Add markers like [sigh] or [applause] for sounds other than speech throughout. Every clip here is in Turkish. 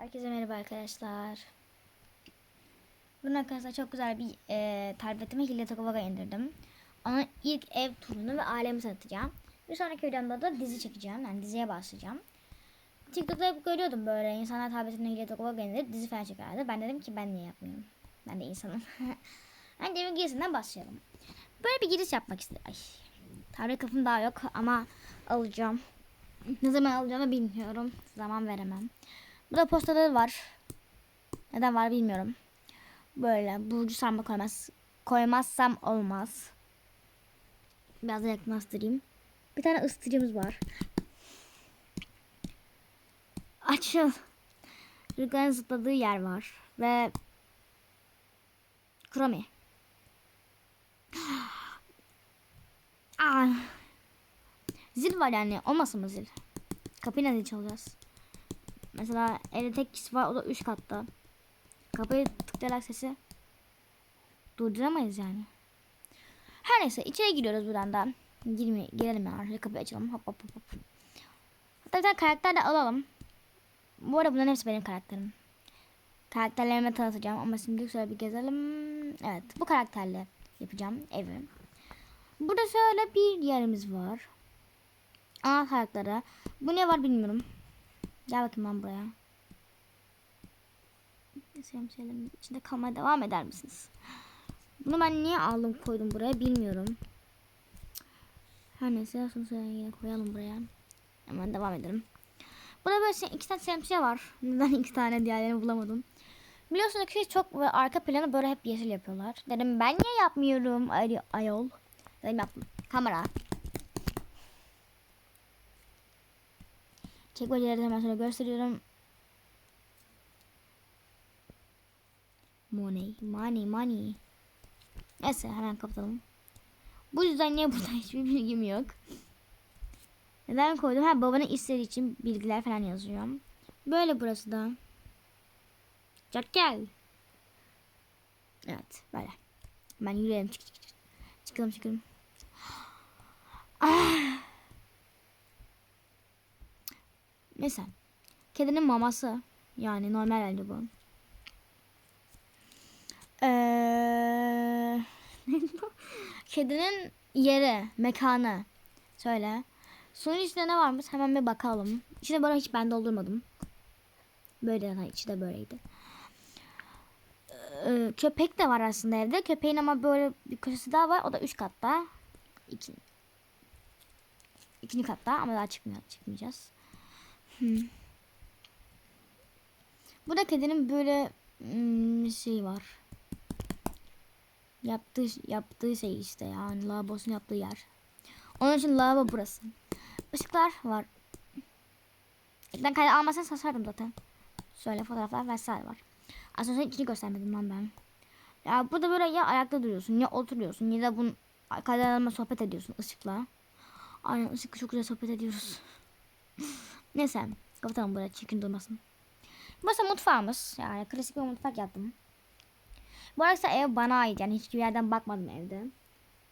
Herkese merhaba arkadaşlar. Bugün arkadaşlar çok güzel bir e, tabletime Hilya Tokovaga indirdim. Onun ilk ev turunu ve ailemi satacağım. Bir sonraki videomda da dizi çekeceğim. Yani diziye başlayacağım. TikTok'ta hep görüyordum böyle insanlar tabletine Hilya Tokovaga indirip dizi falan çekerlerdi. Ben dedim ki ben niye yapmıyorum? Ben de insanım. [laughs] Önce bir girisinden başlayalım. Böyle bir giriş yapmak istedim. Ay, tablet kafım daha yok ama alacağım. Ne zaman alacağımı bilmiyorum. Zaman veremem. Burada postaları var. Neden var bilmiyorum. Böyle burcu sarma koymaz. Koymazsam olmaz. Biraz da. Bir tane ısıtıcımız var. Açıl. Rüzgarın zıpladığı yer var. Ve Chromie. [gasps] Aa. Zil var yani. Olmasın mı zil? Kapıyı nasıl çalacağız? Mesela evde tek kişi var o da üst katta. Kapıyı tıklayarak sesi durduramayız yani. Her neyse içeri giriyoruz buradan da. Girme, girelim yani. Şöyle kapıyı açalım. Hop hop hop hop. Hatta bir tane karakter de alalım. Bu arada bunların hepsi benim karakterim. Karakterlerimi tanıtacağım ama şimdi şöyle bir gezelim. Evet bu karakterle yapacağım evi. Burada şöyle bir yerimiz var. Ana karakteri. Bu ne var bilmiyorum. Gel bakayım ben buraya. Şemsiyelerin içinde kalmaya devam eder misiniz? Bunu ben niye aldım koydum buraya bilmiyorum. Her neyse şöyle yine koyalım buraya. Hemen devam edelim. Burada böyle şey- iki tane şemsiye var. [laughs] Neden iki tane diğerlerini bulamadım. Biliyorsunuz ki çok arka planı böyle hep yeşil yapıyorlar. Dedim ben niye yapmıyorum ay ayol. Dedim yaptım. Kamera. Çekmeceleri hemen şöyle gösteriyorum. Money, money, money. Neyse hemen kapatalım. Bu yüzden niye burada [laughs] hiçbir bilgim yok. Neden koydum? Ha babanın istediği için bilgiler falan yazıyorum. Böyle burası da. Çok gel. Evet böyle. Hemen yürüyelim. Çık, çık, çık. Çıkalım çıkalım. Mesela kedinin maması yani normal elde bu. Ee, [laughs] kedinin yeri, mekanı. Söyle. Suyun içinde ne varmış? Hemen bir bakalım. İçinde böyle hiç ben doldurmadım. Böyle yani içi de böyleydi. Ee, köpek de var aslında evde. Köpeğin ama böyle bir köşesi daha var. O da üst katta. İki, ikinci katta ama daha çıkmıyor, çıkmayacağız. Hmm. Burada kedinin böyle hmm, şey var. Yaptığı yaptığı şey işte yani lavabosunu yaptığı yer. Onun için lavabo burası. Işıklar var. Ekran kaydı almasan saçardım zaten. Şöyle fotoğraflar vesaire var. Aslında içini göstermedim lan ben. Ya burada böyle ya ayakta duruyorsun ya oturuyorsun ya da bunun kaydalarına sohbet ediyorsun ışıkla. Aynen ışıkla çok güzel sohbet ediyoruz. [laughs] Neyse kapatalım buraya çirkin durmasın. Burası mutfağımız. Yani klasik bir mutfak yaptım. Bu arada ev bana ait. Yani hiçbir yerden bakmadım evde.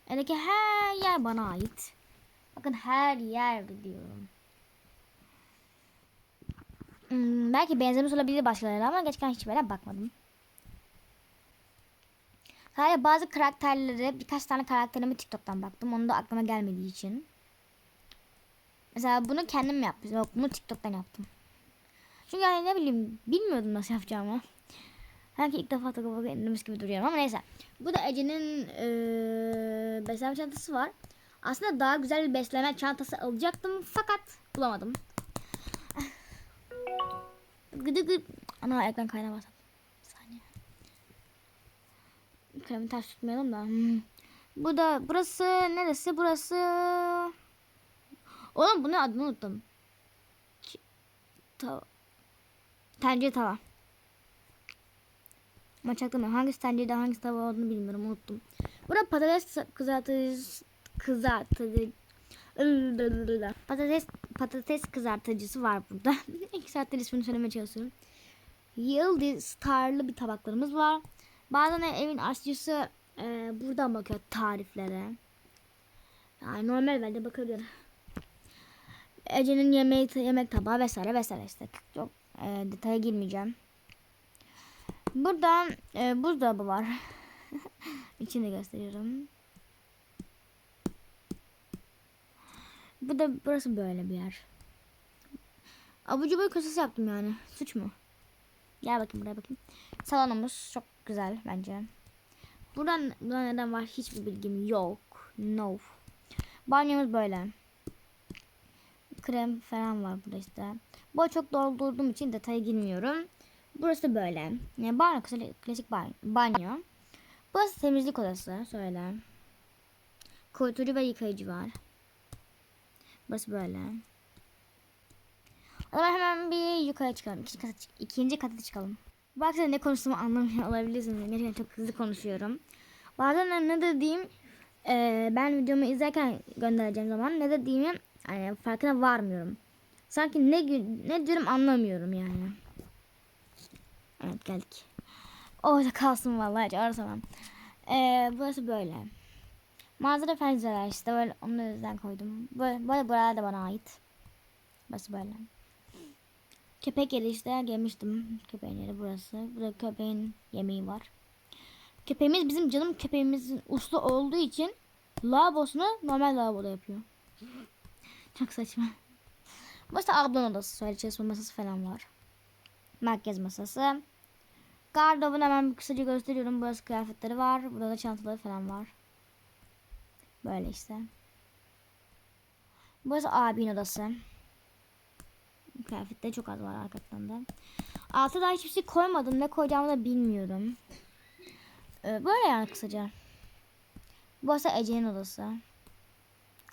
Evdeki her yer bana ait. Bakın her yer diyorum. Hmm, belki benzemiş olabilir başkalarına ama gerçekten hiçbir yere bakmadım. Sadece bazı karakterleri birkaç tane karakterimi TikTok'tan baktım. Onu da aklıma gelmediği için. Mesela bunu kendim yaptım. Yok bunu TikTok'tan yaptım. Çünkü yani ne bileyim bilmiyordum nasıl yapacağımı. Sanki ilk defa Tokaboga indirmiş gibi duruyorum ama neyse. Bu da Ece'nin ee, beslenme çantası var. Aslında daha güzel bir beslenme çantası alacaktım fakat bulamadım. Gıdı gıdı. Ana ekran kaynağı basalım. Bir saniye. Kalemi ters tutmayalım da. Hmm. Bu da burası neresi? Burası Oğlum bunun adını unuttum. Tava. Tencere tava. Ama çaktırmıyorum. Hangisi tencerede hangisi tava olduğunu bilmiyorum. Unuttum. Burada patates kızartıcısı kızartıcı patates patates kızartıcısı var burada. [laughs] İki saattir ismini söylemeye çalışıyorum. Yıldız starlı bir tabaklarımız var. Bazen evin aşçısı e, buradan bakıyor tariflere. Yani normal bence bakabilir. Ece'nin yemeği, yemek tabağı vesaire vesaire işte. Çok e, detaya girmeyeceğim. Burada e, buzdolabı var. [laughs] İçini gösteriyorum. Bu da burası böyle bir yer. Abucu boy kasası yaptım yani. Suç mu? Gel bakayım buraya bakayım. Salonumuz çok güzel bence. Buradan, buradan neden var hiçbir bilgim yok. No. Banyomuz böyle. Krem falan var burada işte. Bu çok doldurduğum için detaya girmiyorum. Burası böyle. Yani banyo klasik banyo. Burası temizlik odası. Söyle. Kurtucu ve yıkayıcı var. Burası böyle. O zaman hemen bir yukarı çıkalım. İkinci kata, çık- ikinci kata çıkalım. Baksana ne konuştuğumu anlamıyor olabilirsiniz. Gerçekten çok hızlı konuşuyorum. Bazen ne dediğim e, ben videomu izlerken göndereceğim zaman ne dediğimi yani farkına varmıyorum. Sanki ne ne diyorum anlamıyorum yani. Evet geldik. Orada kalsın vallahi hiç arasamam. Ee, burası böyle. Manzara güzel işte böyle onu yüzden koydum. Böyle, böyle buralar da bana ait. Burası böyle. Köpek yeri işte gelmiştim. Köpeğin yeri burası. Burada köpeğin yemeği var. Köpeğimiz bizim canım köpeğimizin uslu olduğu için lavabosunu normal lavaboda yapıyor. Çok saçma. Burası ablanın odası. Söyle çalışma masası falan var. Makyaj masası. Gardırobunu hemen bir kısaca gösteriyorum. Burası kıyafetleri var. Burada da çantaları falan var. Böyle işte. Burası abinin odası. Kıyafetleri çok az var arkasından da. Altta da hiçbir şey koymadım. Ne koyacağımı da bilmiyorum. Ee, böyle yani kısaca. Burası Ece'nin odası.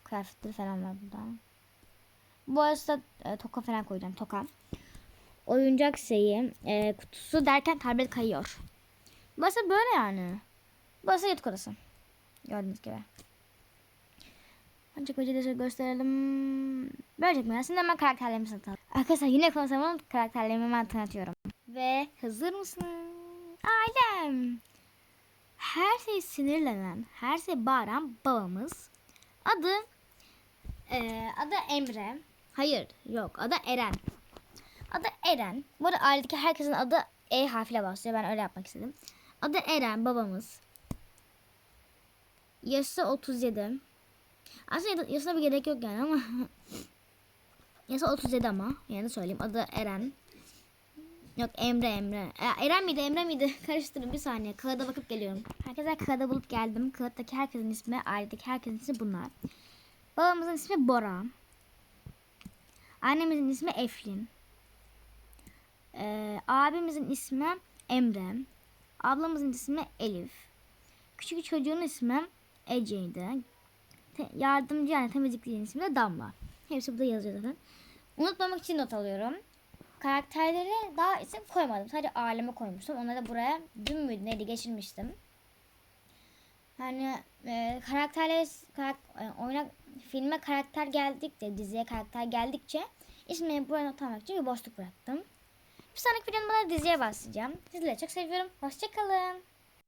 Kıyafetleri falan var burada. Burası da e, toka falan koyacağım. Toka. Oyuncak şeyi e, kutusu derken tablet kayıyor. Burası böyle yani. Burası yatak odası. Gördüğünüz gibi. Önce de şöyle gösterelim. Böyle mi? Aslında hemen karakterlerimi tanıtalım. Arkadaşlar yine konuşamam. Karakterlerimi hemen tanıtıyorum. Ve hazır mısın? Ailem. Her şey sinirlenen, her şey bağıran babamız. Adı e, adı Emre. Hayır yok adı Eren. Adı Eren. Bu arada ailedeki herkesin adı E harfiyle başlıyor. Ben öyle yapmak istedim. Adı Eren babamız. Yaşı 37. Aslında yaşına bir gerek yok yani ama [laughs] Yaşı 37 ama yani söyleyeyim adı Eren. Yok Emre Emre. E, Eren miydi Emre miydi? [laughs] Karıştırdım bir saniye. Kağıda bakıp geliyorum. Herkese kağıda bulup geldim. Kağıttaki herkesin ismi, ailedeki herkesin ismi bunlar. Babamızın ismi Bora. Annemizin ismi Eflin. Ee, abimizin ismi Emre. Ablamızın ismi Elif. Küçük çocuğun ismi Ece'ydi. Te- yardımcı yani temizlikçinin ismi de Damla. Hepsi burada yazıyor zaten. Unutmamak için not alıyorum. Karakterleri daha isim koymadım. Sadece aileme koymuştum. Onları da buraya dün müydü neydi geçirmiştim. Yani e, karakterler karak, e, oyuna filme karakter geldikçe diziye karakter geldikçe ismini buraya not almak için bir boşluk bıraktım. Bir sonraki videomda da diziye başlayacağım. Sizleri çok seviyorum. Hoşçakalın.